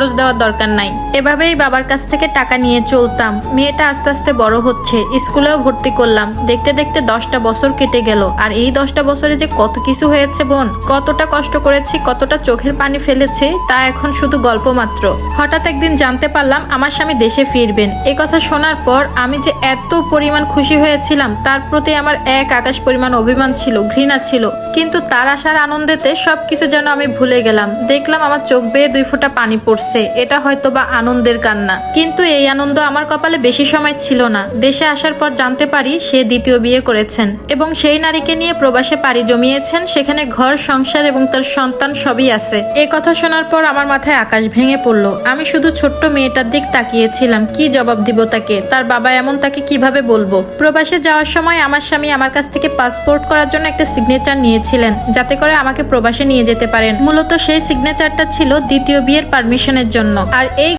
খরচ দেওয়ার দরকার নাই। এভাবেই বাবার কাছ থেকে টাকা নিয়ে চলতাম। মেয়েটা আস্তে আস্তে বড় হচ্ছে। স্কুলেও ভর্তি করলাম। দেখতে দেখতে দশটা বছর কেটে গেল। আর এই দশটা বছরে যে কত কিছু হয়েছে বোন, কতটা কষ্ট করেছি, কতটা চোখের পানি ফেলেছে, তা এখন শুধু গল্প মাত্র। হঠাৎ একদিন জানতে পারলাম আমার স্বামী দেশে ফিরবেন। এ কথা শোনার পর আমি যে এত পরিমাণ খুশি হয়েছিলাম, তার প্রতি আমার এক আকাশ পরিমাণ অভিমান ছিল, ঘৃণা ছিল। কিন্তু তার আসার আনন্দেতে সবকিছু যেন আমি ভুলে গেলাম। দেখলাম আমার চোখ বেয়ে দুই ফোঁটা পানি পড়ছে। এটা হয়তো বা আনন্দের কান্না। কিন্তু এই আনন্দ আমার কপালে বেশি সময় ছিল না। দেশে আসার পর জানতে পারি সে দ্বিতীয় বিয়ে করেছেন এবং সেই নারীকে নিয়ে প্রবাসে পাড়ি জমিয়েছেন, সেখানে ঘর, সংসার এবং তার সন্তান সবই আছে। এ কথা শোনার পর আমার মাথায় আকাশ ভেঙে পড়ল। আমি শুধু ছোট্ট মেয়েটার দিক তাকিয়েছিলাম, কি জবাব দিব তাকে? তার বাবা এমন তাকে কীভাবে বলব? প্রবাসে যাওয়ার সময় আমার স্বামী আমার কাছ থেকে পাসপোর্ট করার জন্য একটা সিগনেচার নিয়েছিলেন, যাতে করে আমাকে প্রবাসে নিয়ে যেতে পারেন। মূলত সেই সিগনেচারটা ছিল দ্বিতীয় বিয়ের পারমিশনের জন্য। আর এই